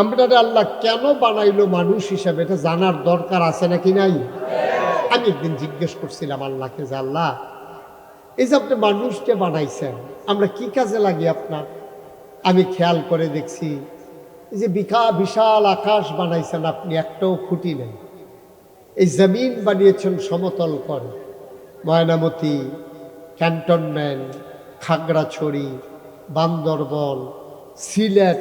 আমরা আল্লাহ কেন বানাইলো মানুষ হিসাবে এটা জানার দরকার আছে নাকি নাই? আমি একদিন জিজ্ঞেস করছিলাম আল্লাহকে যে, আল্লাহ, এই যে আপনি মানুষকে বানাইছেন, আমরা কি কাজে লাগি আপনার? আমি খেয়াল করে দেখছি যে বিকা বিশাল আকাশ বানাইছেন আপনি, একটাও খুঁটি নেই। এই জমিন বানিয়েছেন সমতল করে। ময়নামতি, ক্যান্টনমেন্ট, খাগড়াছড়ি, বান্দরবন, সিলেট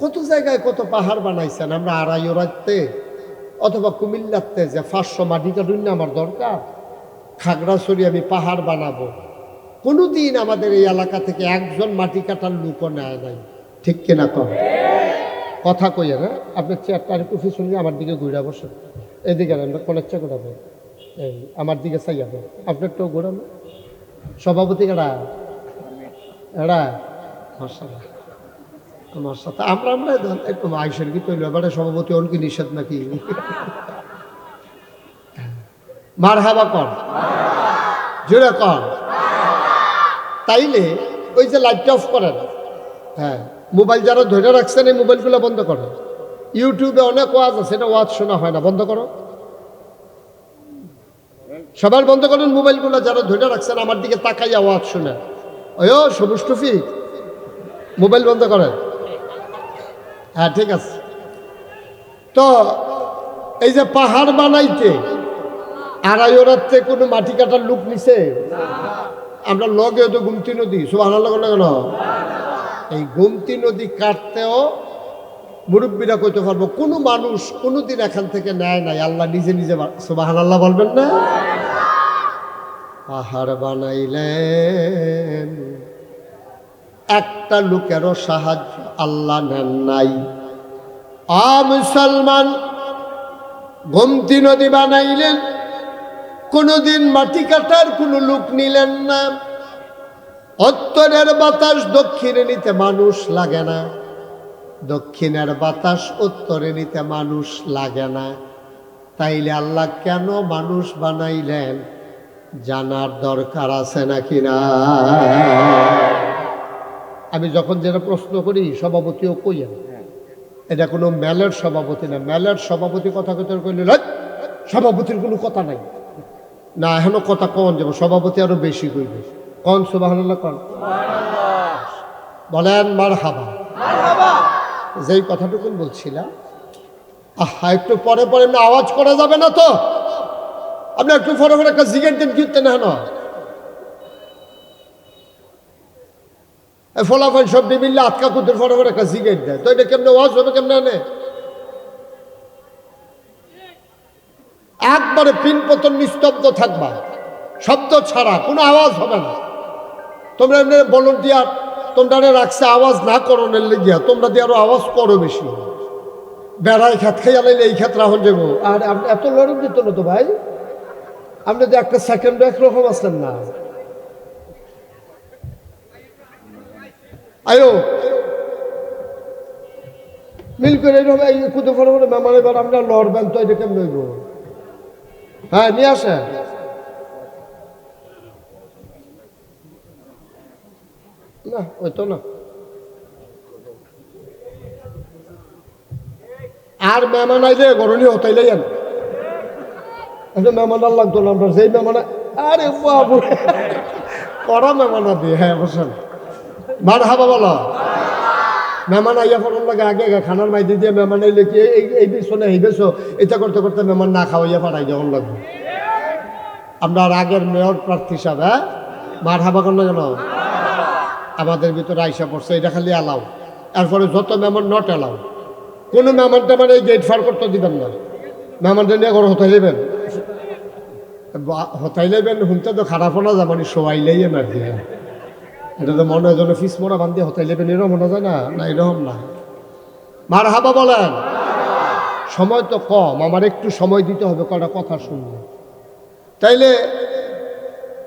কত জায়গায় কত পাহাড় বানাইছেন আমরা আড়াইও রাখতে অথবা কুমিল্লাতে যে পাঁচশো মাটি কাটুন না আমার দরকার। খাগড়াছড়ি আমি পাহাড় বানাবো। কোনোদিন আমাদের এই এলাকা থেকে একজন মাটি কাটার লুকও নেয় নাই। ঠিক কিনা কর কথা কইয়া না আপনার চেয়ারটা আর একটু পিছনে আমার দিকে ঘুরে বসেন। এদিকে আমরা ঘুরাবো। এই, আমার দিকে চাইয়াবো আপনার তো ঘুরানো। সভাপতি কেডা এরা? মার্শাল্লাহ আমার সাথে। আমরা আমরা একটু আইসের কি তৈরি এবারে সভাপতি অন কি নিষেধ নাকি? মার হাবা কর। জোরে কর। তাইলে ওই যে লাইট অফ করেন হ্যাঁ মোবাইল যারা ধরে রাখছেন এই মোবাইলগুলো বন্ধ করো। ইউটিউবে অনেক ওয়াজ আছে, এটা ওয়াজ শোনা হয় না, বন্ধ করো। সবার বন্ধ করেন মোবাইলগুলো যারা ধরে রাখছেন, আমার দিকে তাকাইয়া ওয়াজ শুনে ওই ও সবুজ টুফি। মোবাইল বন্ধ করেন। হ্যাঁ ঠিক আছে। তো এই যে পাহাড় বানাইতে, আড়াই রাত্রে কোনো মাটি কাটার লুক নিছে? আমরা লগে তো গুমতি নদী সুবাহ কেন? এই গুমতি নদী কাটতেও মুরব্বীরা কইতে পারব, কোনো মানুষ কোনোদিন এখান থেকে নেয় নাই। আল্লাহ নিজে নিজে সুবাহ আল্লাহ বলবেন না? পাহাড় বানাইলেন। একটা লোকেরও সাহায্য আল্লাহ নেন নাই। আ মুসলমান নদী বানাইলেন, কোনোদিন মাটি কাটার কোনো লোক নিলেন না। উত্তরের বাতাস দক্ষিণে নিতে মানুষ লাগে না। দক্ষিণের বাতাস উত্তরে নিতে মানুষ লাগে না। তাইলে আল্লাহ কেন মানুষ বানাইলেন? জানার দরকার আছে নাকি না? আমি যখন যেটা প্রশ্ন করি সভাপতিও কইয়েন। এটা কোনো মেলার সভাপতি না। মেলার সভাপতি কথা কথা কইলে "লই, সভাপতির কোনো কথা নাই। না এখনও কথা কন যাব। সভাপতি আরও বেশি কইবে। কন সুবাহ কন। বলেন মার হাবা যেই কথাটুকুন বলছিলাম আহা একটু পরে পরে আওয়াজ করা যাবে না তো? আপনি একটু পরে পরে একটা জিগের দিন কিনতে না ফলাফল সব মিললে আটকা পরে পরে একটা জিগেট দেয়। তো এটা কেমনে ওয়াজ হবে, কেমনে আনে? একবারে পিন পতন নিস্তব্ধ থাকবা। শব্দ ছাড়া কোনো আওয়াজ হবে না। তোমরা এমনি বলুন দিয়া তোমরা রাখছে আওয়াজ না করণের লেগিয়া, তোমরা দিয়ে আরও আওয়াজ করো বেশি। বেড়ায় খাত খাই আলাইলে এই ক্ষেত্রে রাহন যাব আর এত লড়ম দিত না তো ভাই। আপনি তো একটা সেকেন্ড একরকম আসলেন না। আয়ো। মিল করে এরকম এই কুদে ফোনে ফোনে মেমার এবার আমরা লড়বেন তো এটা কেমন হ্যাঁ নিয়ে আসে। না, ওই তো না। আর মেহমান আইলে গরনি হতাইলে যান একটা মেহমান আর লাগতো না আমরা। যেই মেহমান আরে বাবু। করা মেহমানা দিয়ে হ্যাঁ বসেন। মার হাবা বলো। মেহমান আইয়া ফোন লাগে আগে আগে খানার মাইদি দিয়ে মেহমান আইলে কি এই এই পিছনে এই বেছো এটা করতে করতে মেহমান না খাওয়াইয়া পাঠাই যখন লাগবে আর আগের মেয়র প্রার্থী হিসাবে হ্যাঁ? মার হাবা কর না কেন? আমাদের ভিতরে আইসা পড়ছে, এটা খালি অ্যালাউ এরপরে যত মেহমান নট অ্যালাউ কোনো মেহমান টেমান এই গেট ফার করতে দিবেন না। মেহমানটা নিয়ে ঘর হতাই নেবেন হতাই নেবেন শুনতে তো খারাপ না যা মানে শোয়াইলেই না দিয়ে এটা তো মনে হয় ফিস মোড়া বান্ধি হতাই নেবেন এরকম মনে যায় না? না এরকম না। মার হাবা বলেন। সময় তো কম, আমার একটু সময় দিতে হবে কটা কথা শুনবে। তাইলে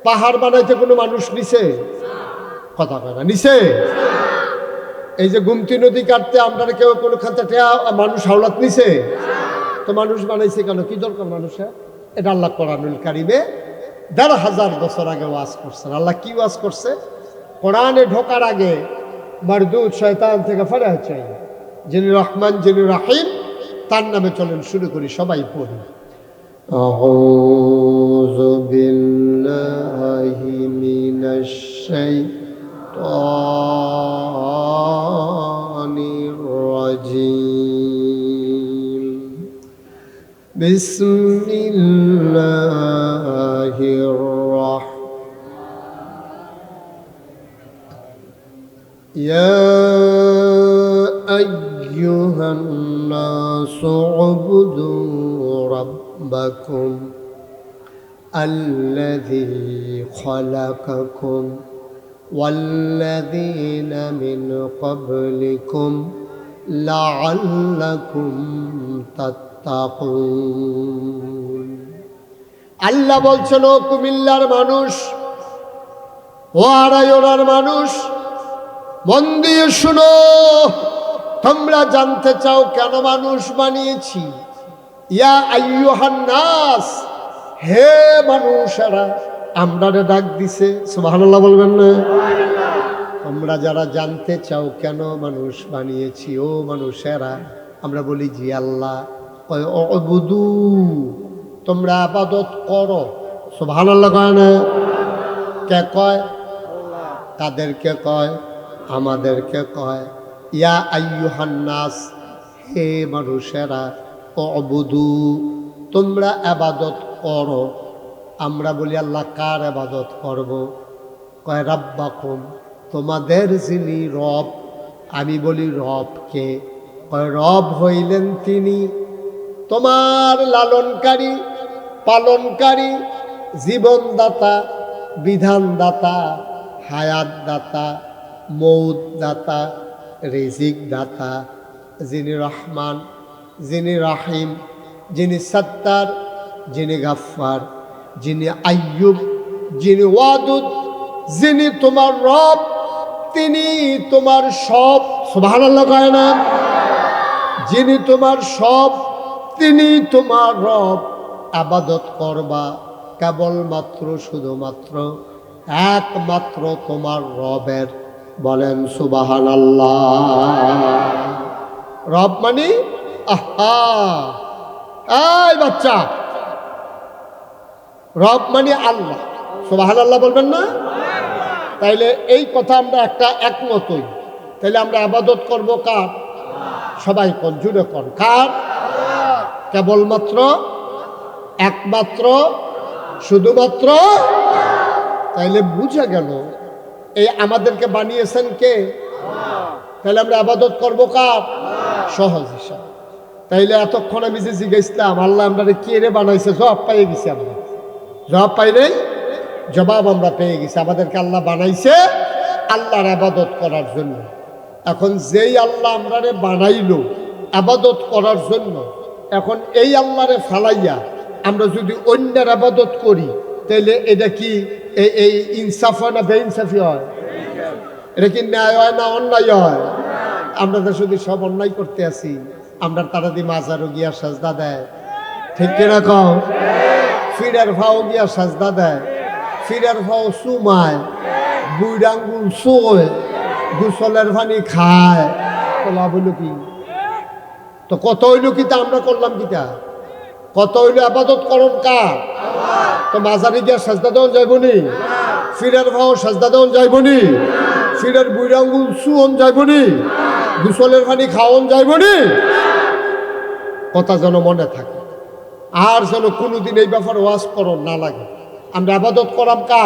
পাহাড় বানাইতে কোনো মানুষ নিছে? কথা কয় না, নিছে? এই যে গুমতি নদী কাটতে আপনারা কেউ কোনো খাতে মানুষ হাওলাত নিছে? তো মানুষ বানাইছে কেন? কি দরকার মানুষের? এটা আল্লাহ কোরআনুল কারিমে দেড় হাজার বছর আগে ওয়াজ করছেন। আল্লাহ কি ওয়াজ করছে? কোরআনে ঢোকার আগে মারদুদ শয়তান থেকে ফেরা চাই যিনি রহমান যিনি রাহিম তার নামে চলেন শুরু করি সবাই পড়ি أعوذ بالله من الشيطان الرجيم بسم الله يا أيها الناس اعبدوا ربكم الذي خلقكم والذين من قبلكم لعلكم تتقون আল্লাহ বলছেন ও কুমিল্লার মানুষ ও আড়াইওড়ার মানুষ মন দিয়ে শুনো, তোমরা জানতে চাও কেন মানুষ বানিয়েছি? ইয়া হে মানুষেরা আমরা ডাক দিছে, সুবহানাল্লাহ বলবেন না? তোমরা যারা জানতে চাও কেন মানুষ বানিয়েছি, ও মানুষেরা, আমরা বলি জি আল্লাহ। তোমরা আবাদত করো। সুবহানাল্লাহ কয় না? কে কয়? তাদেরকে কয় আমাদেরকে কয়, ইয়া আইয়ুহান্নাস, হে মানুষেরা অবধু তোমরা আবাদত করো। আমরা বলি, আল্লাহ কার আবাদত করব? কয়, রাব্বাকুম, তোমাদের যিনি রব, আমি বলি, রবকে। কয়, রব হইলেন তিনি তোমার লালনকারী, পালনকারী, জীবনদাতা, বিধানদাতা, হায়াতদাতা মৌদাতা রিজিক দাতা যিনি রহমান, যিনি রাহিম, যিনি সত্তার, যিনি গাফফার, যিনি আয়ুব যিনি ওয়াদুদ, যিনি তোমার রব, তিনি তোমার সব। সুবহানাল্লাহ কয় না? যিনি তোমার সব, তিনি তোমার রব। আবাদত করবা কেবলমাত্র, শুধুমাত্র, একমাত্র তোমার রবের। বলেন সুবাহান রব মানে আহা। বাচ্চা। রব মানে আল্লাহ। সুবাহান আল্লাহ বলবেন না? তাইলে এই কথা আমরা একটা একমতই। তাইলে আমরা আবাদত করব কার? সবাই কন? জুড়ে কন? কার? কেবলমাত্র একমাত্র, শুধুমাত্র? তাইলে বুঝা গেল এই আমাদেরকে বানিয়েছেন কে? তাহলে আমরা আবাদত করব কার? সহজ হিসাব। তাইলে এতক্ষণ আমি যে জিজ্ঞাসলাম, আল্লাহ আমরা কে রে বানাইছে? জবাব পাইয়ে গেছি আমরা। জবাব পাই নাই জবাব আমরা পেয়ে গেছি। আমাদেরকে আল্লাহ বানাইছে আল্লাহর আবাদত করার জন্য। এখন যেই আল্লাহ আমরারে বানাইল আবাদত করার জন্য, এখন এই আল্লাহরে ফালাইয়া আমরা যদি অন্যের আবাদত করি তাহলে এটা কি এই এই ইনসাফ হয় না বেইনসাফি হয়? এটা কি ন্যায় হয় না অন্যায় হয়? আমরা তো শুধু সব অন্যায় করতে আছি। আমরা তারা দি মাজারও গিয়া সাজদা দেয়। ঠিক কিনা কও? ফিরার ভাও গিয়া সাজদা দেয়। ফিরার ভাও সুমায়। বুড়াঙ্গুল শোয়। গুসলের ভানি খায়। তো কি? তো কত হইল কিতা আমরা করলাম কিতা কত হইল আবাদত করন কার? তো মাঝারি গিয়া সাজদা দেওয়া যাইব নি ফিরার ভাও সাজদা দেওয়া যাইব নি ফিরার বুড়াঙ্গুল সুয়ন যাইব নি গুসলের পানি খাওয়ন যাইব নি কথা যেন মনে থাকে। আর যেন কোনোদিন এই ব্যাপারে ওয়াজ করন না লাগে। আমরা আবাদত করাম কা?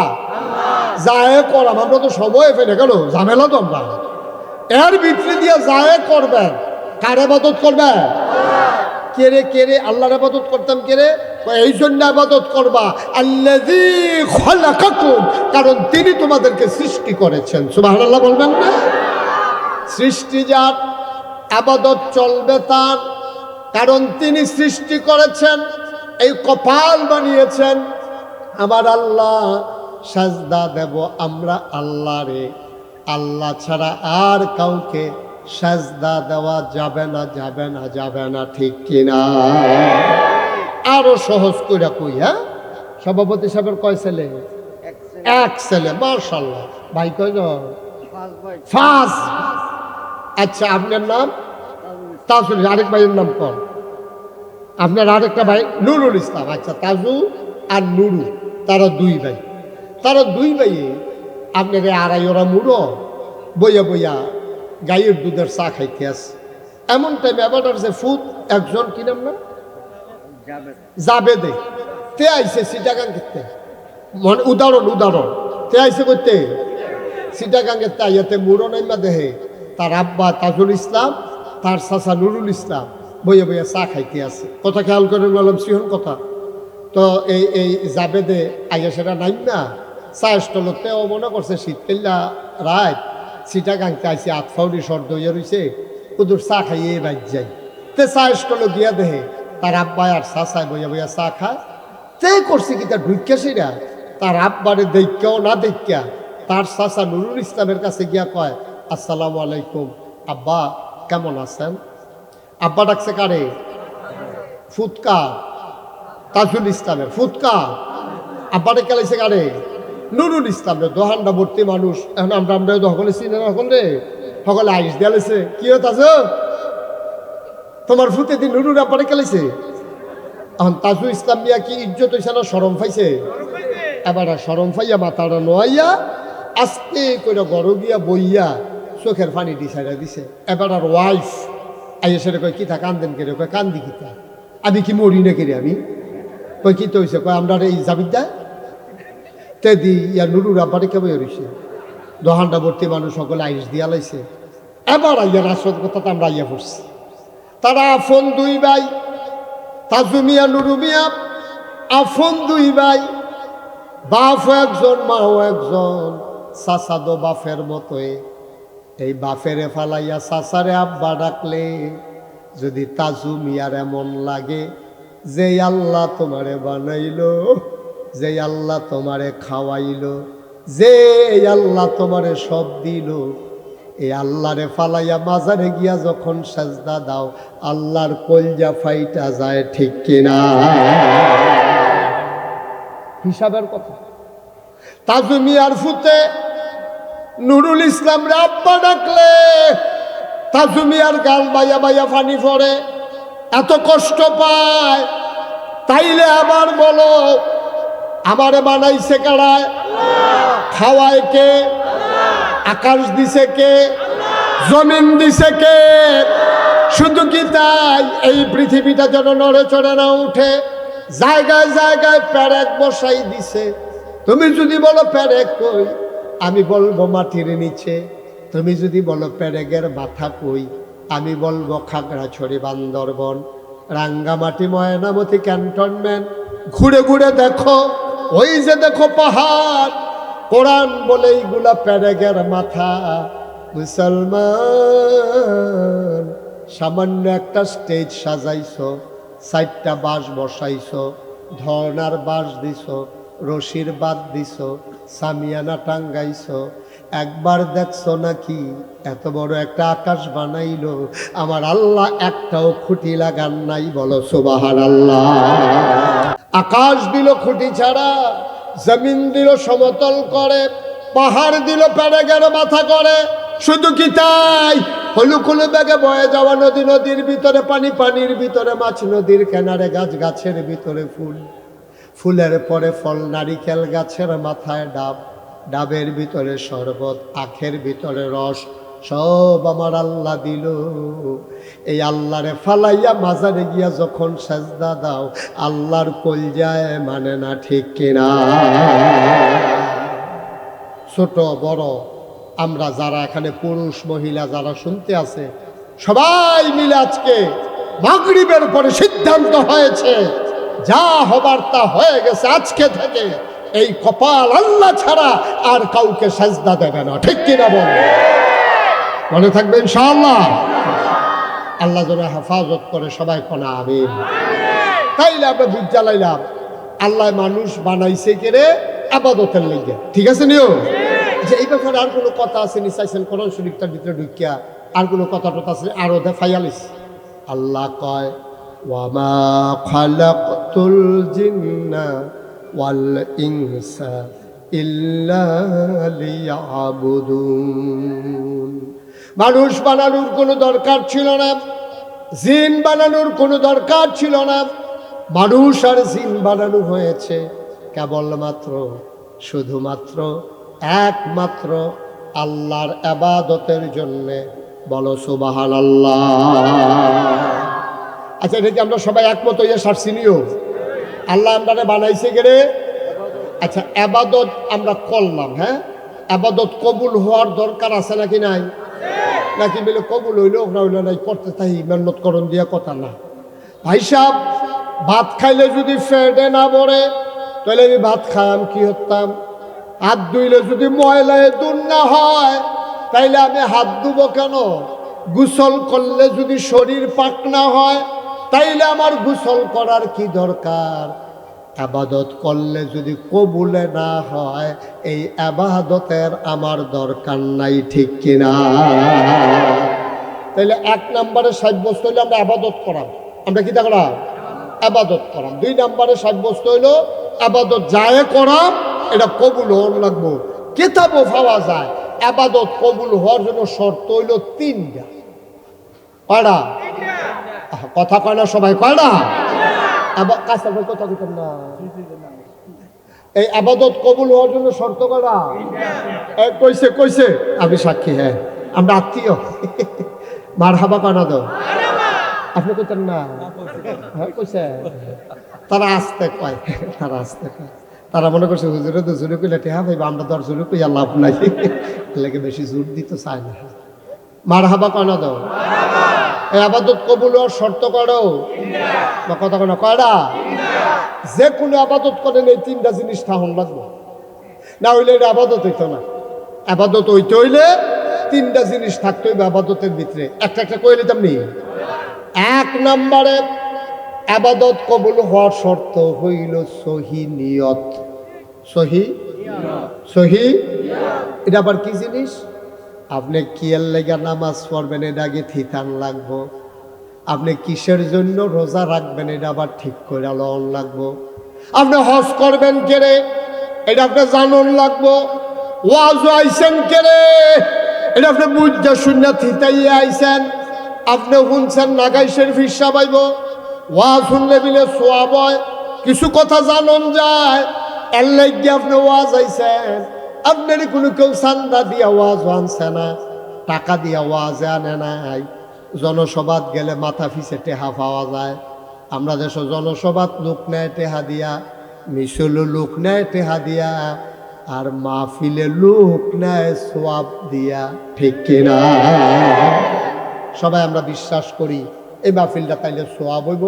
যায় করাম। আমরা তো সময় ফেলে কেন? ঝামেলা তো আমরা। এর ভিতরে দিয়ে যায় করবেন। কার আবাদত করবেন? কেরে কেরে আল্লাহর আবাদত করতাম কেরে এই জন্য আবাদত করবা। খলাকাকুম। কারণ তিনি তোমাদেরকে সৃষ্টি করেছেন। সুবহানাল্লাহ বলবেন না? সৃষ্টি যার, আবাদত চলবে তার। কারণ তিনি সৃষ্টি করেছেন, এই কপাল বানিয়েছেন। আমার আল্লাহ, সাজদা দেব আমরা আল্লাহরে। আল্লাহ ছাড়া আর কাউকে সাজদা দেওয়া যাবে না যাবে না যাবে না ঠিক কিনা? আরও সহজ করে কই হ্যাঁ? সভাপতি সাহেবের কয় ছেলে? এক ছেলে। মার্শাল্লাহ ভাই কয়জন? ফার্স্ট আচ্ছা আপনার নাম? তাজুল। আরেক ভাইয়ের নাম কর আপনার আরেকটা ভাই নুরুল ইসলাম। আচ্ছা তাজু আর নুরু তারা দুই ভাই। তারা দুই ভাই আপনার আড়াই ওরা মুড়ো বইয়া বইয়া গাইয়ের দুধের চা খাইতে আসে এমন টাইমে আবার যে ফুট একজন কি নাম না? যাবে দে তে আইসে সিটাগাং করতে মানে উদাহরণ উদাহরণ। তে আইসে করতে সিটাগাঙ্গের তাইয়াতে মুড়ো নাইমা দেহে। তার আব্বা তাজুল ইসলাম, তার চাচা নুরুল ইসলাম বইয়ে বইয়ে চা খাইতে আছে। কথা খেয়াল করে বললাম সিহন কথা। তো এই এই জাবেদে আইয়া সেটা নাই না চা স্টলতে ও মনে করছে শীতকাল্লা রাত সিটা গাংতে আইসি আত ফাউরি সর্দ হইয়া রইছে কুদুর চা খাইয়ে বাইর যাই। তে চা স্টলে গিয়া দেহে, তার আব্বা আর চাচায় বইয়া বইয়া চা খায়। তে করছে কি তার ঢুকিয়া সেরা, তার আব্বারে দেখিয়াও না দেখিয়া তার চাচা নুরুল ইসলামের কাছে গিয়া কয়, আসসালামু আলাইকুম, আব্বা কেমন আছেন? আব্বা ডাকছে কারে? ফুৎকা, তাজুল ইসলামের, ফুৎকা। আব্বারে কেলাইছে কারে? নুরুল ইসলামের দোহানটা ভর্তি মানুষ। এখন আমরা আমরা সকলে চিনে না সকলে। সকলে আইস দিয়ালেছে কি হত আছে তোমার ফুতে দিন নুরুল আব্বারে কেলাইছে এখন তাজু ইসলাম মিয়া কি ইজ্জত হইছে না সরম পাইছে? এবার সরম পাইয়া মাথাটা নোয়াইয়া আস্তে করে গড় গিয়া বইয়া চোখের পানি ডিসাইডা দিছে। এবার আর ওয়াইফ আইয়া সেটা কয়, কিতা কান্দেন কেড়ে কয়, কান্দি কিতা? আমি কি মরি না কেড়ে আমি? কয় কি তো হয়েছে কয়, আমরা এই জাবিদা তে দি ইয়া নুরুর আব্বারে কেবল রইছে দহানটা ভর্তি মানুষ সকলে আইস দিয়া লাইছে। এবার আইয়া রাসদ কথা তো আমরা আইয়া পড়ছি। তারা আফন দুই ভাই, তাজু মিয়া, নুরু মিয়া, আফন দুই ভাই বাপ একজন, মাও একজন, চাচাদো বাফের মতোই। এই বাফেরে ফালাইয়া সাসারে আব্বা ডাকলে, যদি তাজু মিয়ার এমন লাগে, যে আল্লাহ তোমারে বানাইলো। যে আল্লাহ তোমারে খাওয়াইলো, যে আল্লাহ তোমারে সব দিল, এই আল্লাহরে ফালাইয়া মাজারে গিয়া যখন সাজদা দাও, আল্লাহর কলজা ফাইটা যায় ঠিক কিনা? হিসাবের কথা। তাজু মিয়ার ফুতে নুরুল ইসলাম রে আব্বা ডাকলে তাজু মিয়ার গাল বাইয়া বাইয়া ফানি পড়ে, এত কষ্ট পায়, তাইলে আবার বলো আমারে বানাইছে কারায় খাওয়ায় কে? আকাশ দিছে কে? জমিন দিছে কে? শুধু কি তাই? এই পৃথিবীটা যেন নড়ে চড়ে না উঠে। জায়গায় জায়গায় প্যারেক বসাই দিছে। তুমি যদি বলো প্যারেক কই? আমি বলব মাটির নিচে। তুমি যদি বলো প্যারেগের মাথা কই? আমি বলব খাগড়াছড়ি, বান্দরবন। রাঙ্গামাটি, ময়নামতি, ক্যান্টনমেন্ট। ঘুরে ঘুরে দেখো। ওই যে দেখো পাহাড়, কোরআন বলে এইগুলা প্যারেগের মাথা। মুসলমান, সামান্য একটা স্টেজ সাজাইছো, চারটা বাঁশ বসাইছো, ধর্নার বাঁশ দিছো, রশির বাদ দিছো, সামিয়ানা টাঙ্গাইছো। একবার দেখছ নাকি? এত বড় একটা আকাশ বানাইলো। আমার আল্লাহ একটাও খুঁটি লাগান নাই, বলো সুবাহার আল্লাহ আকাশ দিল খুঁটি ছাড়া, জমিন দিল সমতল করে, পাহাড় দিল প্যারেগের মাথা করে। শুধু কি তাই? হলুকুলু ব্যাগে বয়ে যাওয়া নদী, নদীর ভিতরে পানি, পানির ভিতরে মাছ, নদীর কেনারে গাছ, গাছের ভিতরে ফুল। ফুলের পরে ফল, নারিকেল গাছের মাথায় ডাব, ডাবের ভিতরে শরবত, আখের ভিতরে রস সব আমার আল্লাহ দিল। এই আল্লাহরে ফালাইয়া মাজারে গিয়া যখন সাজদা দাও, আল্লাহর কলজায় মানে না ঠিক কিনা? ছোট, বড়, আমরা যারা এখানে পুরুষ, মহিলা যারা শুনতে আছে, সবাই মিলে আজকে মাগরিবের পরে সিদ্ধান্ত হয়েছে, যা হবার তা হয়ে গেছে আজকে থেকে। এই কপাল আল্লাহ ছাড়া আর কাউকে সাজদা দেবে না, ঠিক কিনা বল? মনে থাকবে ইনশাআল্লাহ। আল্লাহ যেন হেফাজত করে সবাই কোনা, আমিন। তাইলে আমরা বুঝ জ্বালাইলাম। আল্লাহ মানুষ বানাইছে কেড়ে আবাদতের লেগে। ঠিক আছে নিও? যে এই ব্যাপারে আর কোনো কথা আছে নি? চাইছেন কোরআন শরীফটার ভিতরে ঢুকিয়া আর কোনো কথা টথা আছে আরও দেখাইয়ালিস আল্লাহ কয়, ওয়ামা খালাকতুল জিন্না ওয়াল ইনসা ইল্লা লিয়াবুদুন। মানুষ বানানোর কোনো দরকার ছিল না। জিন বানানোর কোনো দরকার ছিল না। মানুষ আর জিন বানানো হয়েছে কেবলমাত্র, শুধুমাত্র, একমাত্র আল্লাহর আবাদতের জন্যে। বলো সুবাহান আল্লাহ আচ্ছা এটা কি আমরা সবাই একমত হইয়া সারছিনিও আল্লাহ আমরা বানাইছে গেলে আচ্ছা আবাদত আমরা করলাম হ্যাঁ? আবাদত কবুল হওয়ার দরকার আছে নাকি নাই? নাকি বলে কবুল হইল না হইল নাই, করতে তাই মেহনত করণ দিয়া কথা না। ভাই সাহেব, ভাত খাইলে যদি ফেটে না পড়ে তাহলে আমি ভাত খাম, কি হতাম? হাত ধুইলে যদি ময়লায় দূর না হয়, তাইলে আমি হাত ধুব কেন? গোসল করলে যদি শরীর পাক না হয়, তাইলে আমার গোসল করার কি দরকার? আবাদত করলে যদি কবুলে না হয়, এই আবাদতের আমার দরকার নাই, ঠিক কিনা? তাইলে এক নম্বরে সাব্যস্ত হইলে আমরা আবাদত করাম। আমরা কি করাম? আবাদত করাম। দুই নম্বরে সাব্যস্ত হইল আবাদত যায় করাম, এটা কবুল হওয়ার লাগবো। কেতাবও পাওয়া যায়, আবাদত কবুল হওয়ার জন্য শর্ত হইল তিনটা। কয়টা? কথা কয় না সবাই কয় ভাই এই আবাদত কবুল হওয়ার জন্য শর্ত করা। কইছে কইছে। আমি সাক্ষী হ্যাঁ। আমরা আত্মীয়। মার হাবা কানা দাও। আপনি কইতেন না। হ্যাঁ কইছে। তারা আসতে কয়। তারা আসতে কয়। তারা মনে করছে, হুজুরে তো জুড়ে কইলে টেহা ভাইবা আমরা আর জুড়ে কইয়া লাভ নাই। লেগে বেশি জোর দিতে চায় না। মার হাবা কানা দাও। আবাদত কবুল শর্ত করো বা কথা কোনো কয়টা? যে কোনো আবাদত করেন এই তিনটা জিনিস থাহন লাগবে না হইলে এটা আবাদত হইতো না। আবাদত হইতে হইলে তিনটা জিনিস থাকতে হইবে আবাদতের ভিতরে। একটা একটা কইলে নিতাম নি? এক নম্বরে, আবাদত কবুল হওয়ার শর্ত হইল সহি নিয়ত। সহি? সহি? এটা আবার কি জিনিস? আপনি কিয়ের লেগা নামাজ পড়বেন, এটা আগে থিতান লাগবো। আপনি কিসের জন্য রোজা রাখবেন, এটা আবার ঠিক করে লন লাগবো। আপনি হজ করবেন কেরে এটা আপনি জানন লাগবো। ওয়াজ আইসেন কেরে এটা আপনি বুঝা শূন্য থিতাইয়া আইসেন আপনি শুনছেন নাগাইশের ফিসা পাইব ওয়াজ শুনলে বিলে সোয়াব হয়, কিছু কথা জানন যায়। এর লাগি আপনি ওয়াজ আইসেন আপনার কোনো কেউ চান্দা দিয়া ওয়াজ আনছে না, টাকা দিয়া ওয়াজ আনে নাই। জনসভাত গেলে মাথা ফিসে টেহা পাওয়া যায়। আমরা দেশ জনসভাত লোক নেয় টেহা দিয়া মিশল লোক নেয় টেহা দিয়া, আর মাহফিলে লোক নেয় সোয়াব দিয়া। ঠিক কিনা? সবাই আমরা বিশ্বাস করি, এই মাহফিলটা তাইলে সোয়াব হইব,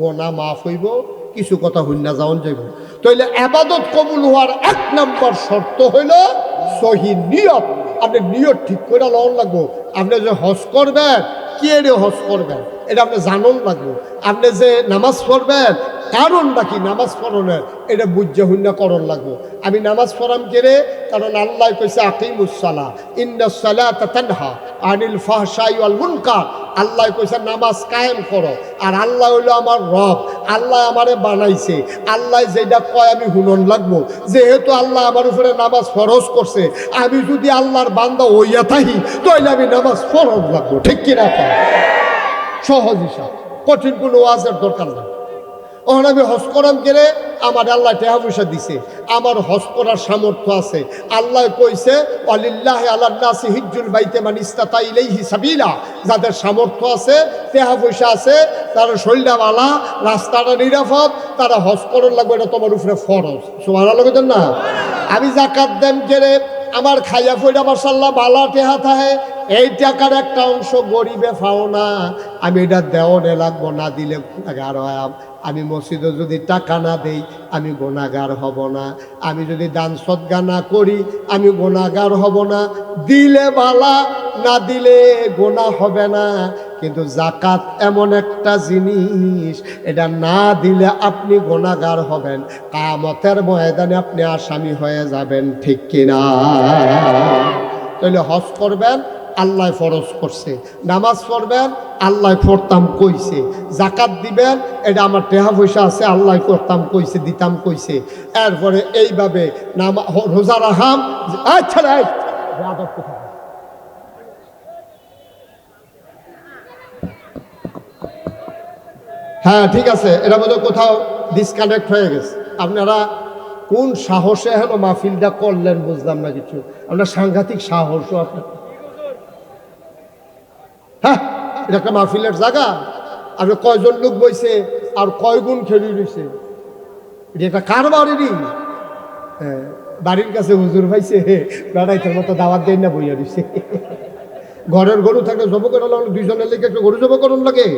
গোনা মাফ হইব। কিছু কথা হইনা, যাওন যাইব। তাইলে আবাদত কবুল হওয়ার এক নম্বর শর্ত হইল সহি নিয়ত। আপনি নিয়ত ঠিক করে লওয়ার লাগবো। আপনি যে হজ করবেন, কে রে হজ করবেন? এটা আপনি জানন লাগবো। আপনি যে নামাজ পড়বেন কারণটা কি? নামাজ পড়নের এটা বুঝে হুন্না করণ লাগবো। আমি নামাজ পড়াম কেরে কারণ আল্লাহ কইছে আকিমুসালা তানহা আনিল ওয়াল মুনকার। আল্লাহ কইছে, নামাজ কায়েম করো। আর আল্লাহ হইল আমার রব। আল্লাহ আমারে বানাইছে। আল্লাহ যেটা কয়, আমি হুনন লাগবো। যেহেতু আল্লাহ আমার উপরে নামাজ ফরজ করছে, আমি যদি আল্লাহর বান্দা হইয়া থাকি তাহলে আমি নামাজ ফরজ লাগবো। ঠিক কিনা? সহজ হিসাব। কঠিন কোনো ওয়াজের দরকার নাই। ওখানে আমি হজ করাম গেলে আমার আল্লাহ টেহা পয়সা দিছে। আমার হজ করার সামর্থ্য আছে। আল্লাহ কইছে অলিল্লাহ আল্লাহ হিজুল বাইতে মান ইস্তাতা ইলাইহি সাবিলা। যাদের সামর্থ্য আছে, টেহা পয়সা আছে, তারা শরীরটা বালা রাস্তাটা নিরাপদ, তারা হজ করার লাগবে, এটা তোমার উপরে ফরজ। সোমার লাগবে না? আমি জাকাত দেন গেলে আমার খাইয়া ফইরা মাসাল্লাহ বালা টেহা থাহে এই টাকার একটা অংশ গরিবে পাও না। আমি এটা দেওয়ানে লাগবো, না দিলে হয় আমি মসজিদে যদি টাকা না দেই, আমি গোনাগার হব না। আমি যদি দান সদ্গা না করি, আমি গোনাগার হব না। দিলে বালা, না দিলে গোনা হবে না। কিন্তু জাকাত এমন একটা জিনিস, এটা না দিলে আপনি গোনাগার হবেন। কামতের ময়দানে আপনি আসামি হয়ে যাবেন, ঠিক কিনা? তাহলে হজ করবেন আল্লাহ ফরজ করছে। নামাজ পড়বেন, আল্লাহ পড়তাম কইছে। জাকাত দিবেন, এটা আমার টেহা পয়সা আছে, আল্লাহ করতাম কইছে, দিতাম কইছে। এরপরে এইভাবে নামা রোজা রাখাম আচ্ছা হ্যাঁ ঠিক আছে, এটা বোধহয় কোথাও ডিসকানেক্ট হয়ে গেছে। আপনারা কোন সাহসে হেন মাহফিলটা করলেন বুঝলাম না কিছু। আপনার সাংঘাতিক সাহসও আপনার হ্যাঁ এটা একটা মাহফিলের জায়গা। আর কয়জন লোক বইছে আর কয় গুণ খেলি রয়েছে এটা একটা কার বাড়িরই? বাড়ির কাছে হুজুর ভাইছে বেড়াইতের মতো দাওয়াত দেয় না বইয়া দিছে। ঘরের গরু থাকলে জব করা লাগল দুইজনের লেগে একটা গরু জব লাগে।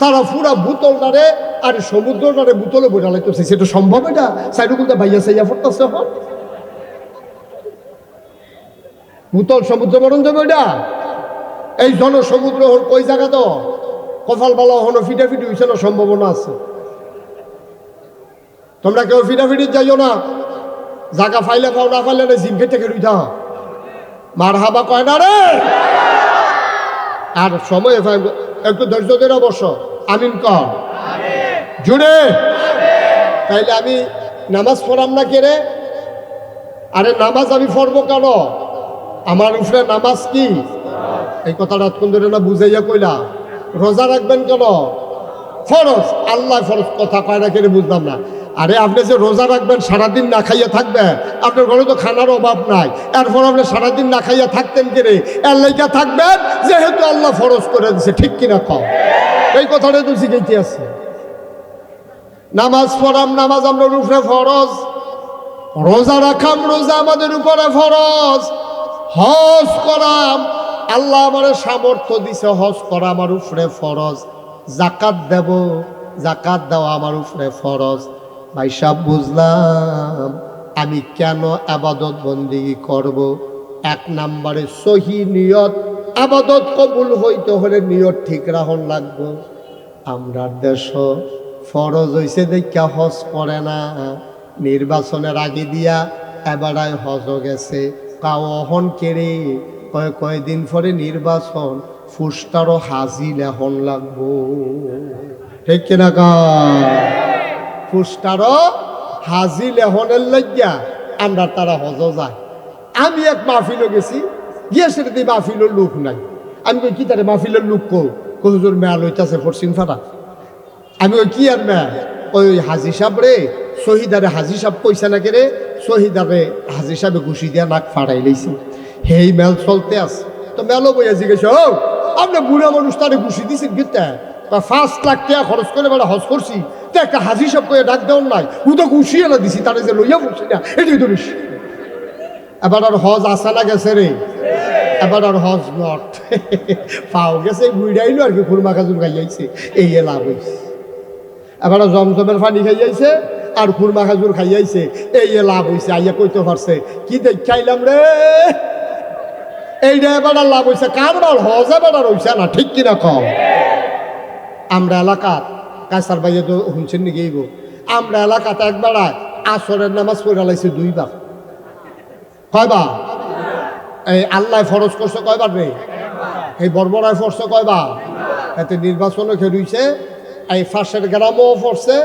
তারা পুরা বুতল নারে আর সমুদ্র নারে বুতলে বইটা লাগতেছে সেটা সম্ভব এটা? সাইডু বলতে ভাইয়া সাইয়া ফুটতেছে এখন। বুতল সমুদ্র বরণ যাবে ওইটা এই জন সমুদ্র হল কই জায়গা তো? কপাল বালা হন ফিটাফিটি না সম্ভাবনা আছে। তোমরা কেউ ফিটাফিটি যাইও না। জায়গা ফাইলে পাও, না ফাইলে জিম খেতে খেলুই থাও মার হাবা কয় না রে? আর সময় একটু ধৈর্য ধরে অবশ্য আমিন কর জুড়ে। তাইলে আমি নামাজ পড়াম না কে রে? আরে নামাজ আমি পড়ব কেন? আমার উপরে নামাজ কি? এই কথাটা কোন ধরে না বুঝাইয়া কইলা। রোজা রাখবেন কেন? ফরজ। আল্লাহ ফরজ। কথা কয় না কেন বুঝলাম না। আরে আপনি যে রোজা রাখবেন, সারাদিন না খাইয়া থাকবেন, আপনার ঘরে তো খানার অভাব নাই। এরপর আপনি সারাদিন না খাইয়া থাকতেন কেড়ে এর লাইকা থাকবেন, যেহেতু আল্লাহ ফরজ করে দিছে, ঠিক কিনা কম এই কথাটা তো শিখাইতে আছে। নামাজ পড়াম, নামাজ আমরা উপরে ফরজ। রোজা রাখাম, রোজা আমাদের উপরে ফরজ। হজ করাম আল্লাহ আমার সামর্থ্য দিছে, হজ করা আমার উপরে ফরজ। জাকাত দেব, জাকাত দেওয়া আমার উপরে ফরজ। ভাই সাহ বুঝলাম আমি কেন আবাদত বন্দিগি করব? এক নাম্বারে সহি নিয়ত, আবাদত কবুল হইতে হলে নিয়ত ঠিক রাখন লাগবো। আমরার দেশ ফরজ হইছে দেখা হজ করে না। নির্বাচনের আগে দিয়া এবারায় হজ গেছে। কাও অহন কেড়ে কয় কয়দিন পরে নির্বাচন ফুসটারও হাজি লেহন লাগবো। ঠিক কিনা ফুসটারও হাজি লেহনের লাগিয়া আমরা তারা হজ যায়। আমি এক মাহফিলও গেছি, গিয়ে সেটা দিয়ে মাহফিলের লোক নাই। আমি কই, কি তারে মাহফিলের লোক কো হুজুর মেয়াল হইতাছে ফরসিন ফাটা। আমি ওই কি আর মেয়া? ওই হাজি সাহেব রে, শহীদারে হাজি সাহেব পয়সা না রে? শহীদারে হাজি সাহেবে ঘুষি দিয়া নাক ফাড়াই লইছে। হেই মেল চলতে আছে। তো মেলও বইয়া জিজ্ঞেস ও, আপনি বুড়া মানুষ তারে ঘুষি দিছেন গীতা বা পাঁচ লাখ টাকা খরচ করে বেড়া হজ করছি। তো একটা হাজি সব করে ডাক দেওয়ার নাই, ও তো ঘুষি এনে দিছি, তারে যে লইয়া পড়ছি না, এটাই বেশি এবার আর হজ আসা না গেছে রে। এবার আর হজ নট পাও গেছে বুড়াইলো আর কি, খুরমা খাজুর খাইয়াইছে এই লাভ হয়েছে এবার জমজমের পানি খাইয়াইছে আর খুরমা খাজুর খাইয়াইছে এই লাভ হয়েছে আইয়া কইতে পারছে, কি দেখাইলাম রে? এইটা আর লাভ হয়েছে কার বার হজ এবার আর না, ঠিক কিনা কম আমরা এলাকাত কাছার বাইয়ে তো শুনছেন নাকি এইব আমরা এলাকাতে একবার আসরের নামাজ পড়ে লাইছে দুইবার। কয়বার? এই আল্লাহ ফরজ করছে কয়বার রে? এই বর্বরায় ফরছে কয়বার? এতে নির্বাচনও খেলুইছে এই ফাঁসের গ্রামও ফরছে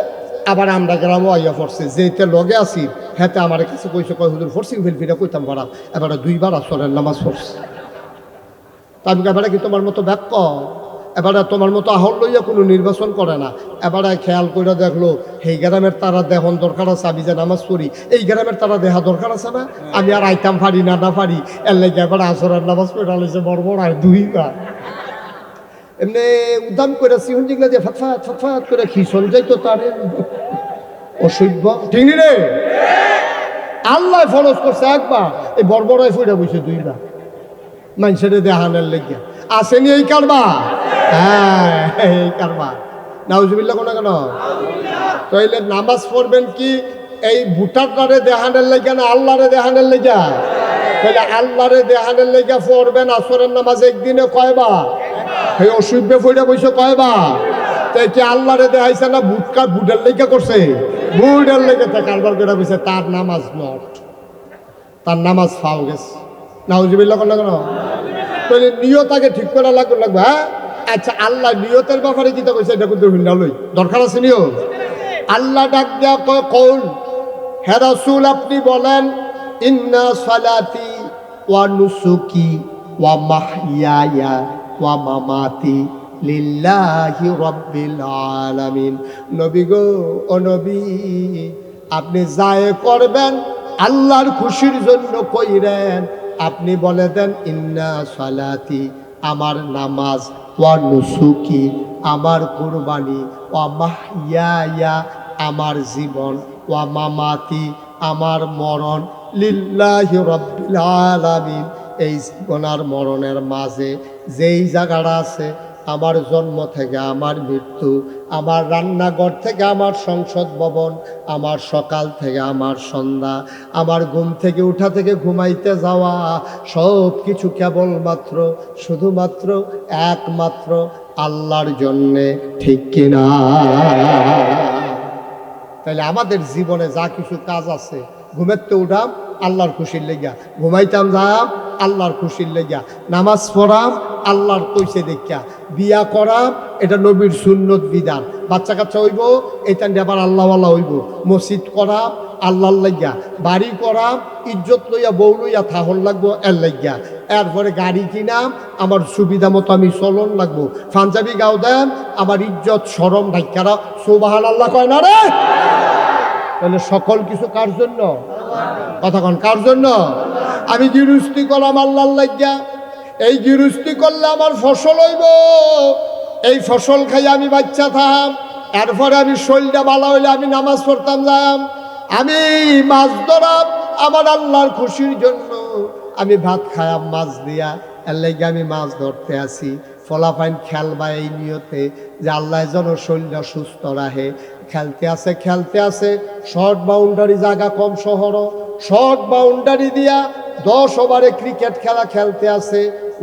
আবার আমরা গ্রামও আইয়া ফরছে যেতে লগে আছি, হেতে আমার কাছে কইছে, কয়, হুজুর, ফরসিং ফিলফিটা কইতাম পারাম এবারে দুইবার আসরের নামাজ ফরছে তা আমি এবারে কি তোমার মতো ব্যাক এবারে তোমার মতো আহল লইয়া কোনো নির্বাচন করে না। এবারে খেয়াল করে দেখল এই গ্রামের তারা দেহন দরকার আছে, আমি যে নামাজ পড়ি, এই গ্রামের তারা দেহা দরকার আছে না? আমি আর আইতাম পারি না না পারি। এর লাগে এবারে আসরের নামাজ পড়ে আলাইছে বড় বড় আয় দুইবার। এমনি উদাম করে সিহন জিগলা দিয়ে ফাতফাত ফাতফাত করে খিসন যাইতো তারে। অসভ্য। ঠিক নি রে? আল্লাহ ফরজ করছে একবার। এই বড়বড়ায় ফুটে বসে দুইবার। মানুষের দেহানের লেগে আসেনি এই কারবা হ্যাঁ এই কারবা নাউজুবিল্লা কোনো কেন? তাইলে নামাজ পড়বেন কি? এই ভুটারটারে দেহানের লেগে না আল্লাহরে দেহানের লেগে তাহলে আল্লাহরে দেহানের লেগে পড়বেন আসরের নামাজ একদিনে কয়বা এই অসুভ্যে ফুটে বসে কয়বার? কি দেখাইছে না করছে। কারবার তার নামাজ তার নামাজ ঠিক হ্যাঁ? আচ্ছা আল্লাহ নিয়তের ব্যাপারে কি কইছে, এটা কিন্তু দরকার আছে নিয়ত? আল্লাহ ডাক দেয়া কৌল, হে আপনি বলেন, ইন্না ওয়া নুসুকি ওয়া মামাতি লিল্লাহি রব্বিল আলামিন। নবী গো, ও নবী, আপনি যায় করবেন, আল্লাহর খুশির জন্য কইরেন। আপনি বলে দেন, ইন্না সালাতি, আমার নামাজ, ওয়া নুসুকি, আমার কুরবানি, ওয়া মাহইয়া আমার জীবন, ওয়া মামাতি, আমার মরণ, লিল্লাহি রব্বিল আলামিন। এই জীবন আর মরণের মাঝে যেই জায়গাটা আছে আমার জন্ম থেকে আমার মৃত্যু, আমার রান্নাঘর থেকে আমার সংসদ ভবন, আমার সকাল থেকে আমার সন্ধ্যা, আমার ঘুম থেকে উঠা থেকে ঘুমাইতে যাওয়া, সব কিছু কেবলমাত্র, শুধুমাত্র একমাত্র আল্লাহর জন্যে, ঠিক কিনা? তাহলে আমাদের জীবনে যা কিছু কাজ আছে ঘুমেতে উঠাম, আল্লাহর খুশির লেগা ঘুমাইতাম যাম, আল্লাহর খুশির লেগা নামাজ পড়াম আল্লাহর কইছে দেখা বিয়া করাম এটা নবীর সুন্নত বিধান। বাচ্চা কাচ্চা হইব, এটা আবার আল্লাহওয়ালা হইব। মসজিদ করাম আল্লাহর লাগিয়া। বাড়ি করাম ইজ্জত লইয়া, বউ লইয়া থাহন লাগবো, এর লাগিয়া। এরপরে গাড়ি কিনাম আমার সুবিধা মতো আমি চলন লাগবো। পাঞ্জাবি গাও দেন, আমার ইজ্জত সরম ঢাকারা সুবাহান আল্লাহ কয় না রে? তাহলে সকল কিছু কার জন্য? কতক্ষণ কার জন্য? আমি গিরুস্তি করলাম আল্লাহ লাগিয়া। এই গিরুস্তি করলে আমার ফসল হইব। এই ফসল খাই আমি বাচ্চা থাম। এরপরে আমি শরীরটা ভালো হইলে আমি নামাজ পড়তাম যাম। আমি মাছ ধরাম আমার আল্লাহর খুশির জন্য। আমি ভাত খায়াম মাছ দিয়া। এর লাগে আমি মাছ ধরতে আসি। ফলাফাইন খেলবা এই নিয়তে যে আল্লাহ যেন শরীরটা সুস্থ রাখে। খেলতে আছে খেলতে আছে শর্ট বাউন্ডারি জায়গা কম শহর শর্ট বাউন্ডারি দিয়া দশ ওভারে ক্রিকেট খেলা খেলতে আছে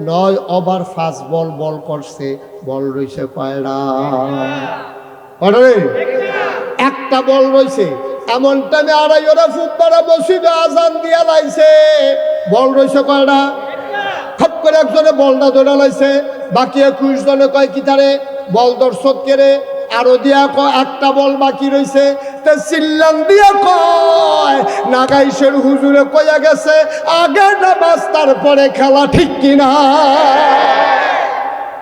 নয় ওভার ফাস্ট বল বল করছে, বল রয়েছে কয়রা একটা বল রয়েছে এমন টাইমে আড়াই ওরা ফুটবারা মসজিদে আজান দিয়া লাইছে। বল রয়েছে কয়টা খপ করে একজনে বলটা ধরে লাইছে, বাকি একুশ জনে কয় কি তারে? বল দর্শক কেড়ে আরও দিয়া কয়, একটা বল বাকি রইছে তে চিল্লান দিয়া কয় নাগাইশের হুজুরে কয়া গেছে আগে নামাজ তারপরে খেলা ঠিক কিনা?